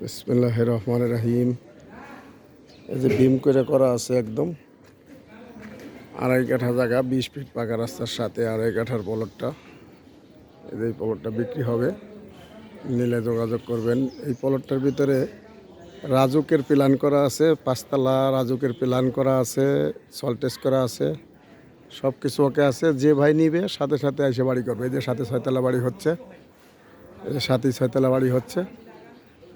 বিসমিল্লাহ রহমান রাহিম এই যে বিম করে করা আছে একদম। আড়াই কাঠা জায়গা, বিশ ফিট পাকা রাস্তার সাথে আড়াই কাঠার পলটটা এই পলটটা বিক্রি হবে। নিলে যোগাযোগ করবেন। এই পলটটার ভিতরে রাজুকের প্ল্যান করা আছে, পাঁচতলা রাজুকের প্ল্যান করা আছে সল্টেজ করা আছে সব কিছু ওকে আছে। যে ভাই নিবে, সাথে সাথে এসে বাড়ি করবে। এই যে সাথে ছয়তলা বাড়ি হচ্ছে, এই যে সাথে ছয়তলা বাড়ি হচ্ছে।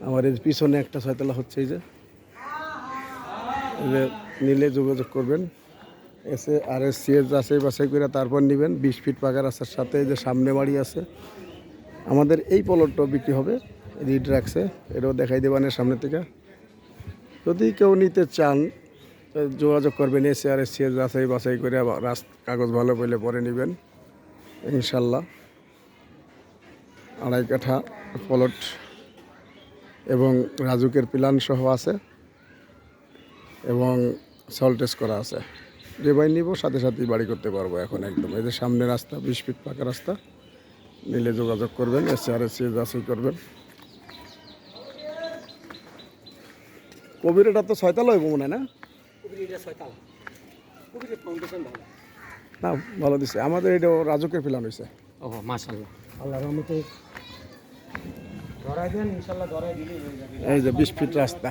আমার এর পিছনে একটা ছয়তলা হচ্ছে এই যে। নিলে যোগাযোগ করবেন। এসে আর এস সিএস যাচাই বাছাই করে তারপর নেবেন। বিশ ফিট পাকা রাস্তার সাথে যে সামনে বাড়ি আছে। আমাদের এই পলটটাও বিক্রি হবে, রিড রাখছে। এটাও দেখাই দেবানের সামনে থেকে। যদি কেউ নিতে চান যোগাযোগ করবেন এসে আর এস সিএস যাচাই বাছাই করে রাস্তা কাগজ ভালো পেলে পরে নেবেন, ইনশাল্লাহ। আড়াই কাঠা পলট এবং রাজুকের প্ল্যান সহ আছে এবং সল্টেজ করা আছে। যে বাই নিব সাথে সাথেই বাড়ি করতে পারব এখন একদম। এই যে সামনে রাস্তা বিশ ফিট পাকা রাস্তা নিলে যোগাযোগ করবেন এসে আর এসে যাচাই করবেন। কবির এটা তো ছয়তালা হইব মনে হয় না? কুবিরিটা ছয়তালা। কুবিরের ফাউন্ডেশন ভালো। না ভালো দিছে। আমাদের এটাও রাজুকের প্ল্যান হয়েছে ও মাশাল্লাহ আল্লাহ রহমতে ধরাই দেন ইনশাল্লাহ ধরাই দিলেই হয়ে যাবে এই যে বিশ ফিট রাস্তা।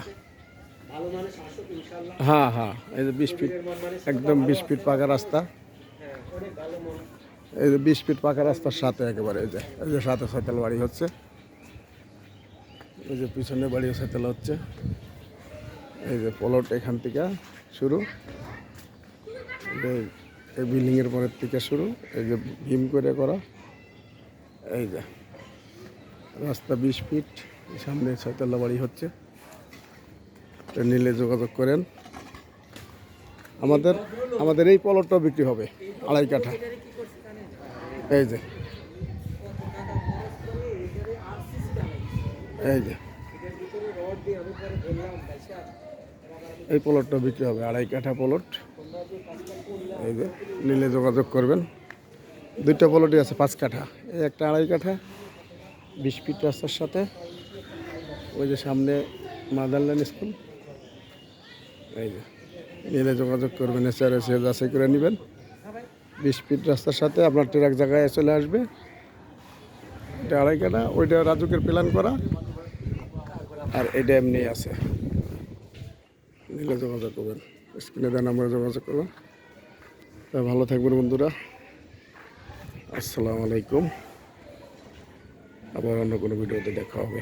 মানে হ্যাঁ হ্যাঁ এই যে বিশ ফিট একদম বিশ ফিট পাকা রাস্তা। এই যে বিশ ফিট পাকা রাস্তার সাথে একেবারে এই যে এই যে সাথে ছয়তলা বাড়ি হচ্ছে। এই যে পিছনে বাড়ি ছয়তলা হচ্ছে। এই যে পলট এখান থেকে শুরু। এই বিল্ডিংয়ের পরের থেকে শুরু। এই যে ভীম করে করা। এই যে রাস্তা বিশ ফিট, সামনে ছয়তলা বাড়ি হচ্ছে। নিলে যোগাযোগ করেন। আমাদের আমাদের এই পলটটাও বিক্রি হবে, আড়াই কাঠা। এই যে। এই যে। এই পলটটা বিক্রি হবে, আড়াই কাঠা পলট। এই যে, নিলে যোগাযোগ করবেন। দুইটা পলটই আছে, পাঁচ কাঠা। এই একটা আড়াই কাঠা বিশ ফিট রাস্তার সাথে, ওই যে সামনে মাদারল্যান্ড স্কুল। এই যে, নিলে যোগাযোগ করবেন, এসে এসে যাচাই করে নেবেন। বিশ ফিট রাস্তার সাথে আপনার ট্রাক জায়গায় চলে আসবে। এটা আড়াই ওইটা রাজুকের প্ল্যান করা। আর এটা এমনি আছে। নিলে যোগাযোগ করবেন, স্ক্রিনে দেওয়া নাম্বারে যোগাযোগ করবেন। ভালো থাকবেন বন্ধুরা। আসসালামু আলাইকুম। আবার অন্য কোনো ভিডিওতে দেখা হবে।